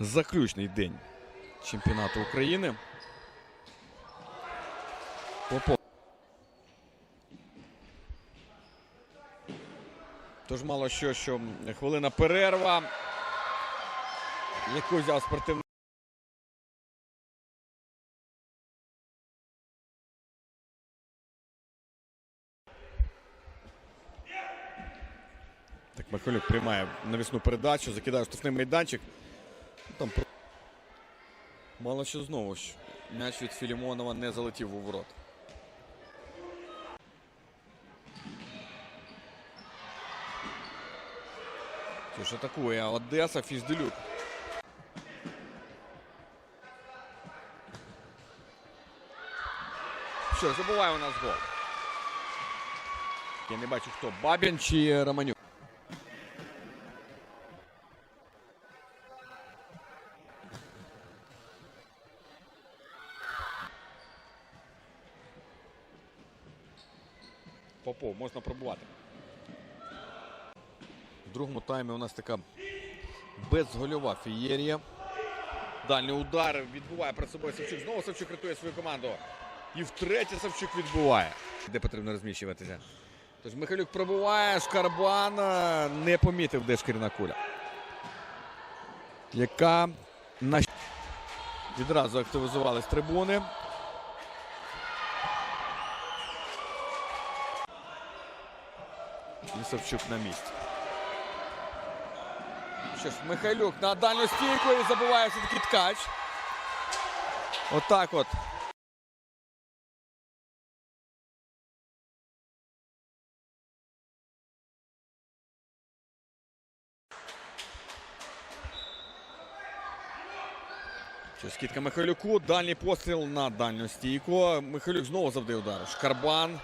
заключний день чемпіонату України. Тож мало що, що хвилина перерва. Яку взяв спортивний. Так, Михайлюк приймає навісну передачу, закидає штрафний майданчик. Там Мало що знову ж. М'яч від Філімонова не залетів у ворот. Що ж атакує Одеса, Фізделюк. Що, забуває у нас гол. Я не бачу хто. Бабін чи Романюк. Попов, можна пробувати. В другому таймі у нас така безгольова фієрія. Дальній удар відбуває перед собою Савчук. Знову Савчук рятує свою команду. І втретє Савчук відбуває. Де потрібно розміщуватися. Тож Михайлюк пробуває, Шкарбан е, не помітив, де шкірна куля. Яка на... відразу активізувались трибуни. І Савчук на місці. Що Михайлюк на дальню стійку і забуває все-таки ткач. Отак от. Що скидка Михайлюку. Дальній постріл на дальню стійку. Михайлюк знову завдає удар. Шкарбан.